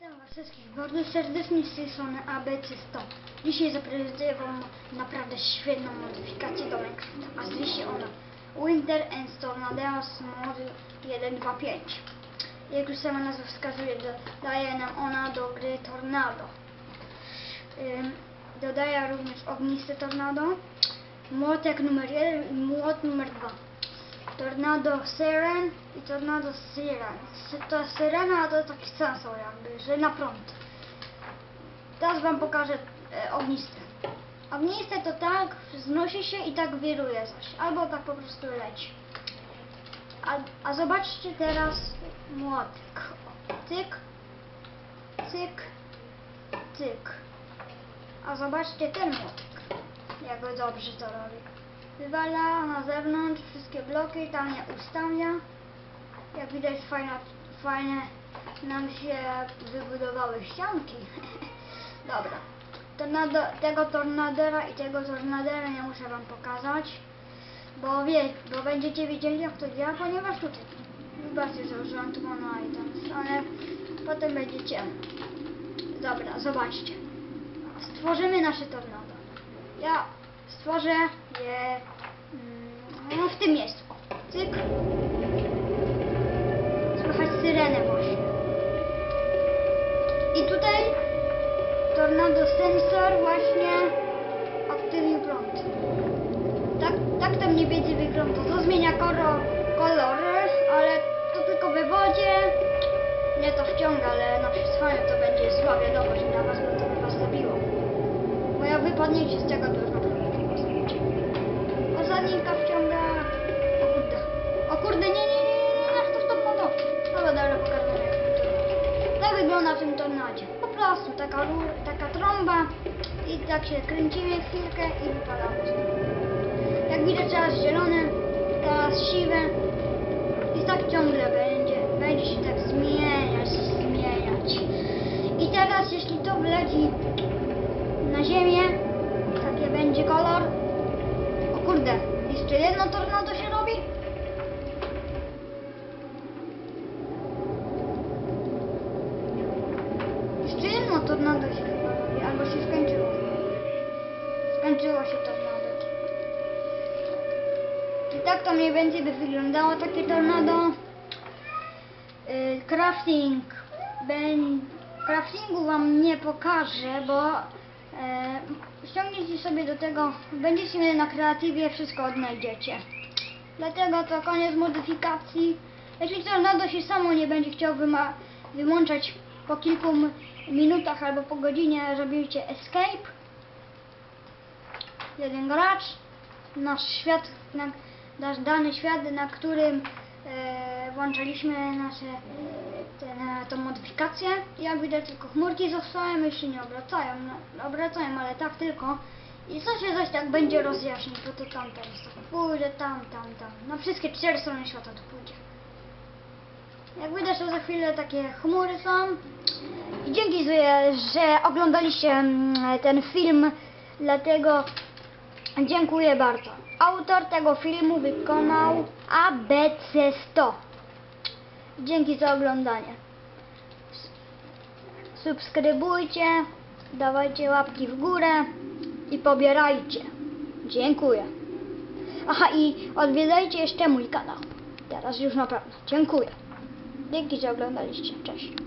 Witam Was wszystkich bardzo serdecznie z tej strony ABC100. Dzisiaj zaprezentuję Wam naprawdę świetną modyfikację do Minecrafta, a zwie się ona Winter and Tornadoes Mod 1.2.5. Jak już sama nazwa wskazuje, dodaje nam ona do gry Tornado. Dodaje również ogniste tornado, młotek numer 1 i młot numer 2. Tornado Siren i Tornado Siren. Sy- To syrena to taki sensor jakby, że na prąd. Teraz wam pokażę e, ogniste. Ogniste to tak, znosi się i tak wiruje coś. Albo tak po prostu leci. A, a zobaczcie teraz młotek. Tyk, cyk, cyk. A zobaczcie ten młotek. Jak dobrze to robi. Wywala na zewnątrz wszystkie bloki, tam je ustawia. Jak widać fajne, fajne nam się wybudowały ścianki. Dobra. Tornado, tego tornadera i tego tornadera nie muszę wam pokazać. Bo wie, bo będziecie wiedzieli jak to działa, ponieważ tutaj wybaczcie, że użyłam tu mono i tam stronę. Potem będziecie. Dobra, zobaczcie. Stworzymy nasze tornado. Ja stworzę je mm, no, w tym miejscu. Cyk. Słychać syrenę właśnie. I tutaj tornado sensor właśnie aktywnił prąd. Tak, tak to mniej więcej wygląda. To zmienia koro, kolory, ale to tylko we wodzie. Nie to wciąga, ale na przyswaniu to będzie zła wiadomość dla was, bo to by was zabiło. Bo jak wypadniecie z tego, to już naprawdę Osadnika wciąga... O kurde. O kurde, nie, nie, nie, nie, nie, aż to stop mono. Dobra, dobra, pokażę jak to. Tak wygląda w tym tornadzie. Po prostu taka, taka trąba i tak się kręcimy chwilkę i niej. Jak widać teraz zielone, teraz siwe i tak ciągle będzie, będzie się tak zmieniać, zmieniać. I teraz jeśli to wleci na ziemię, takie będzie kolor. Kurde, jeszcze jedno tornado się robi? Jeszcze jedno tornado się chyba robi, albo się skończyło. Skończyło się tornado. I tak to mniej więcej by wyglądało takie tornado. Y, crafting. Ben... Craftingu wam nie pokażę, bo e, ściągniecie sobie do tego, będziecie mieli na kreatywie, wszystko odnajdziecie. Dlatego to koniec modyfikacji. Jeśli tornado się samo nie będzie chciał wyłączać po kilku minutach albo po godzinie, robicie escape. Jeden gracz, nasz świat, na, nasz dany świat, na którym e, włączaliśmy nasze ten, tą modyfikację. Jak widać tylko chmurki zostały, myśli nie obracają, no, obracają, ale tak tylko. I co się coś tak będzie rozjaśnić, bo to tam teraz tak pójdzie, tam, tam, tam. Na wszystkie cztery strony świata to pójdzie. Jak widać, to za chwilę takie chmury są. I dzięki, że, że oglądaliście mm, ten film, dlatego dziękuję bardzo. Autor tego filmu wykonał ABC100. Dzięki za oglądanie. Subskrybujcie, dawajcie łapki w górę i pobierajcie. Dziękuję. Aha i odwiedzajcie jeszcze mój kanał. Teraz już naprawdę. Dziękuję. Dzięki, że oglądaliście. Cześć.